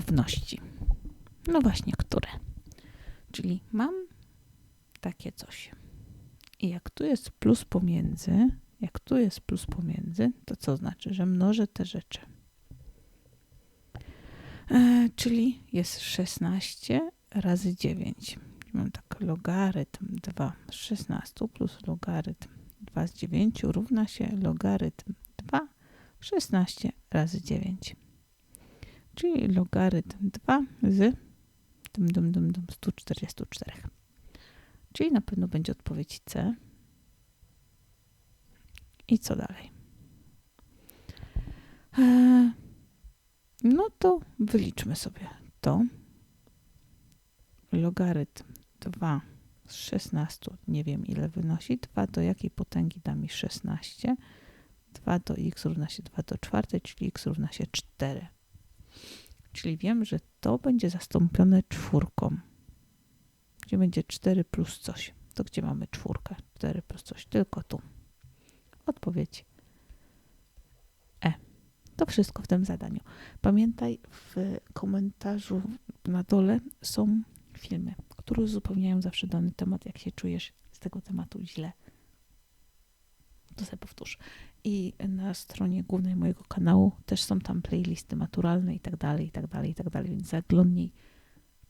równości. No właśnie, które? Czyli mam takie coś. I jak tu jest plus pomiędzy, jak tu jest plus pomiędzy, to co znaczy, że mnożę te rzeczy. E, czyli jest 16 razy 9. Mam tak logarytm 2 z 16 plus logarytm 2 z 9 równa się logarytm 2 16 razy 9. Czyli logarytm 2 z dum, dum, dum, dum, 144. Czyli na pewno będzie odpowiedź C. I co dalej? E, no to wyliczmy sobie to. Logarytm 2 z 16, nie wiem ile wynosi. 2 do jakiej potęgi da mi 16? 2 do x równa się 2 do czwartej, czyli x równa się 4. Czyli wiem, że to będzie zastąpione czwórką. Gdzie będzie 4 plus coś. To gdzie mamy czwórkę? 4 plus coś. Tylko tu. Odpowiedź E. To wszystko w tym zadaniu. Pamiętaj, w komentarzu na dole są filmy, które uzupełniają zawsze dany temat. Jak się czujesz z tego tematu źle, to sobie powtórz. I na stronie głównej mojego kanału też są tam playlisty maturalne i tak dalej, i tak dalej, i tak dalej, więc zaglądnij.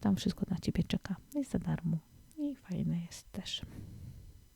Tam wszystko na Ciebie czeka. Jest za darmo i fajne jest też.